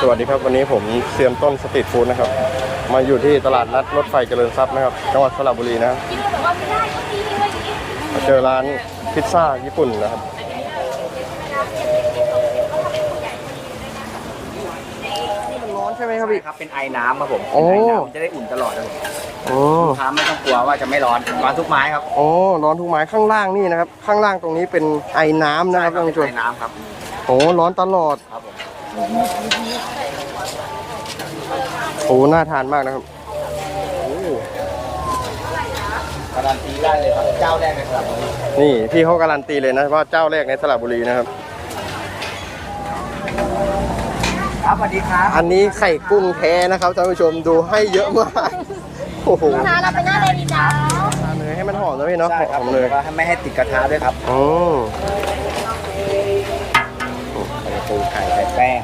สวัสดีครับวันนี้ผมเซียมต้นสตรีทฟู้ดนะครับ มาอยู่ที่ตลาดนัดรถไฟเจริญทรัพย์นะครับจังหวัดสระบุรีนะครับมาเจอร้านพิซซ่าญี่ปุ่นนะครับมันร้อนใช่ไหมครับพี่ ครับ เป็นไอ้น้ำครับผมโอ้ เป็นไอ้น้ำมันจะได้อุ่นตลอดครับผมโอ้ลูกค้าไม่ต้องกลัวว่าจะไม่ร้อน ร้อนทุกไม้ครับโอ้ร้อนทุกไม้ข้างล่างนี่นะครับ ข้างล่างตรงนี้เป็นไอ้น้ำนะครับท่านผู้ชมไอ้น้ำครับ โอ้ร้อนตลอด ครับผม โอ้น่าทานมากนะครับโอ้การันตีได้เลยครับเจ้าแรกในสระบุรีนี่พี่เขาการันตีเลยนะว่าเจ้าแรกในสระบุรีนะครับ ครับสวัสดีครับอันนี้ไข่กุ้งแท้นะครับท่านผู้ชมดูให้เยอะมากโอ้โหค่ะเราไปหน้าเลยดีจ้าทานเลยให้มันหอมนะพี่เนาะใช่คหรับอมเลยแล้วก็ไม่ให้ติดกระทะด้วยครับอ๋อใส่ปูไข่ใส่ แป้ง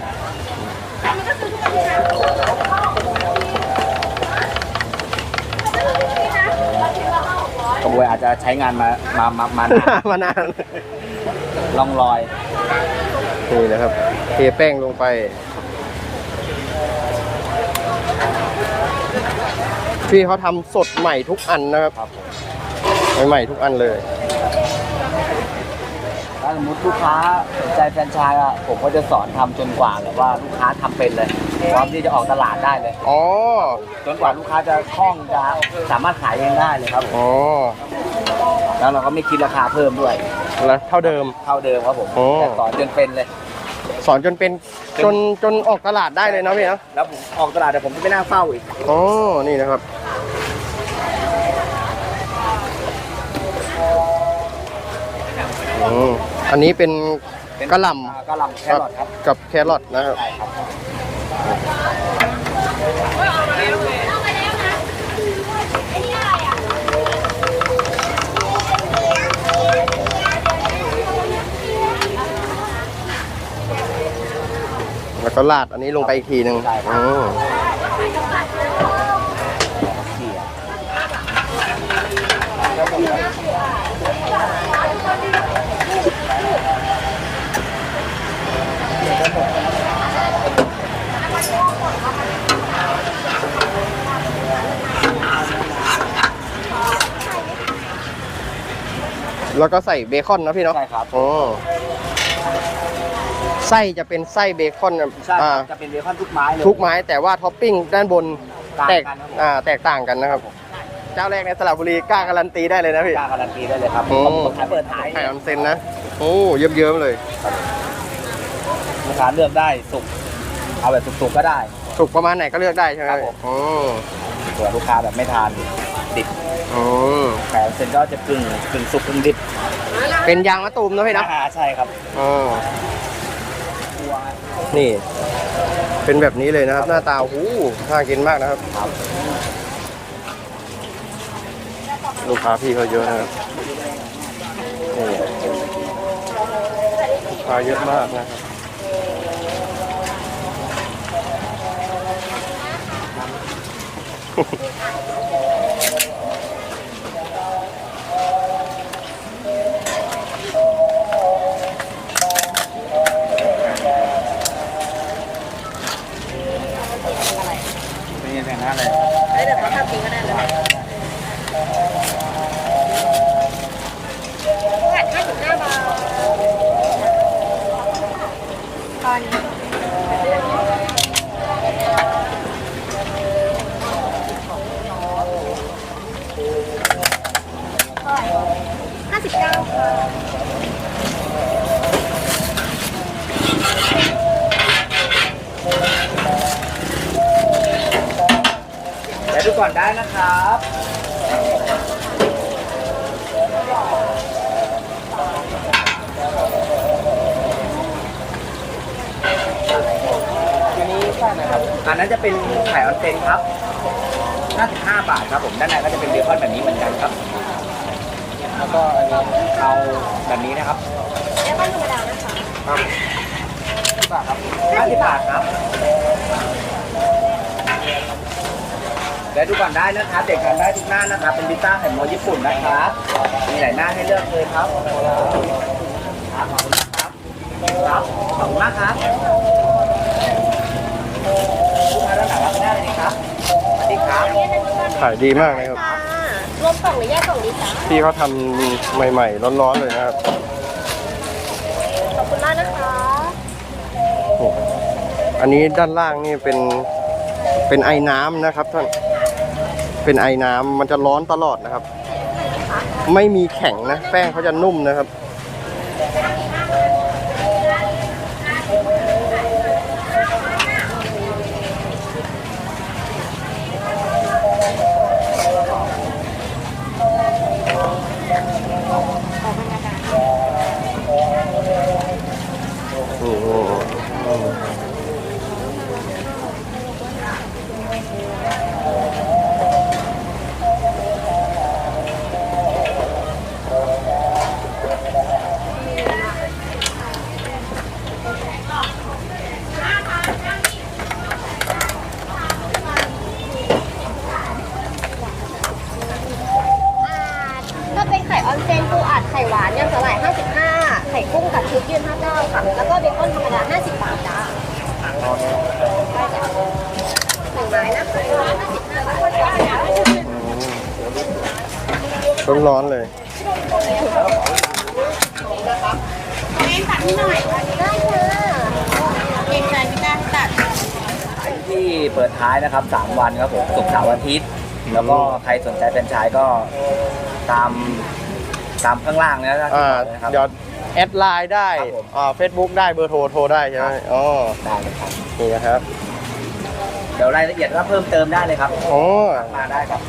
กระบวยอาจจะใช้งานมา มา มามานานมานานล่องรอย นี่นะครับ เทแป้งลงไป พี่เขาทำสดใหม่ทุกอันนะครับ ครับผม ใหม่ๆทุกอันเลย ถ้าสมมติลูกค้าสนใจแฟรนไชส์อะผมก็จะสอนทำจนกว่าแบบว่าลูกค้าทำเป็นเลยพร้อมที่จะออกตลาดได้เลย อ๋อ จนกว่าลูกค้าจะคล่องจะสามารถขายเองได้เลยครับอ๋อ แล้วเราก็ไม่คิดราคาเพิ่มด้วยแล้วเท่าเดิม เท่าเดิมครับผมโอ้ แต่สอนจนเป็นเลย สอนจนเป็นจนจนออกตลาดได้เลยนะพี่นะแล้วผมออกตลาดเดี๋ยวผมจะไปนั่งเฝ้าอีกอ๋อ นี่นะครับ อืม อันนี้เป็นเป็นกะหล่อ่ากะหล่ำแครอทครับำกับแครอทนะครับใช่ครับแล้วก็ราดอันนี้ลงไปอีกทีหนึ่ง แล้วก็ใส่เบคอนนะพี่เนาะใช่ครับอ๋อไส้จะเป็นไส้เบคอนนะใช่คอ่ารับจะเป็นเบคอนทุกไม้เลยทุกไม้แต่ว่าท็อปปิ้งด้านบนต่างแตกกันครับผมอ่าแตกต่างกันนะครับเจ้าแรกในสระบุรีกล้าการันตีได้เลยนะพี่ กล้าการันตีได้เลยครับโอ้ ผมขายเปิดขายไข่ออนเซนนะ โอ้เยิ้มๆเลย ลูกค้าเลือกได้สุกเอาแบบสุกๆก็ได้ สุกประมาณไหนก็เลือกได้ใช่ไหมครับผม โอ้ส่วนลูกค้าแบบไม่ทาน ดิบโอ้ไข่ออนเซนก็จะกึ่งกึ่งสุกกึ่งดิบเป็นยางมะตูมนะพี่นะอ่าใช่ครับอ๋อนี่ เป็นแบบนี้เลยนะครับ หน้าตาโอ้โหน่ากินมากนะครับครับ ลูกค้าพี่เขาเยอะนะครับนี่ลูกค้าเยอะมากนะครับ ก่อนได้นะครับ อันนี้ใช่ไหมครับ อันนั้นจะเป็นไข่ออนเซนครับ 55 บาทครับผม ด้านในก็จะเป็นเบคอนแบบนี้เหมือนกันครับ แล้วก็อันนี้เอาแบบนี้นะครับเดี๋ยวมันธรรมดานะคะครับ50บาทครับ50บาทครับ และดูก่อนได้นะครับเด็กทานได้ทุกหน้านะครับ เป็นพิซซ่าไห่มอญี่ปุ่นนะครับมีหลายหน้าให้เลือกเลยครับครับขอบคุณนะครับครับขอบคุณมากครับลูกค้าด้านหลังรับหน้เลยครับสวัสดีครับขายดีมากเลยครับ รวมกล่องหรือแยกกล่องดีจ้าพี่เขาทำใหม่ๆ ร้อนๆเลยนะครับ ขอบคุณมากนะคะอันนี้ด้านล่างนี่เป็นเป็นไอ้น้ำนะครับท่าน เป็นไอ้น้ำมันจะร้อนตลอดนะครับ ไม่มีแข็งนะ แป้งเขาจะนุ่มนะครับ ออนเซนปูอัดไข่หวานยำสลาย 55 ไข่กุ้งกับชุดยืน59ค่ะ แล้วก็เบคอนธรรมดา 50 บาทจ้าได้จ้ะหนึ่งไม้นะคะ55บาทจ้าร้อนๆเลยได้ค่ะเกรงใจไม่กล้าตัดที่เปิดท้ายนะครับ 3 วันครับผมศุกร์เสาร์อาทิตย์ แล้วก็ใครสนใจเป็นไชายก็ตาม ตามข้างล่างนะอ่านะครับ เดี๋ยวแอดไลน์ได้ครับผม อ่าเฟซบุ๊กได้เบอร์โทรโทรได้ใช่ไหมอ๋อได้เลยครับ นี่นะครับเดี๋ยวรายละเอียดก็เพิ่มเติมได้เลยครับ อ๋อมาได้ครับ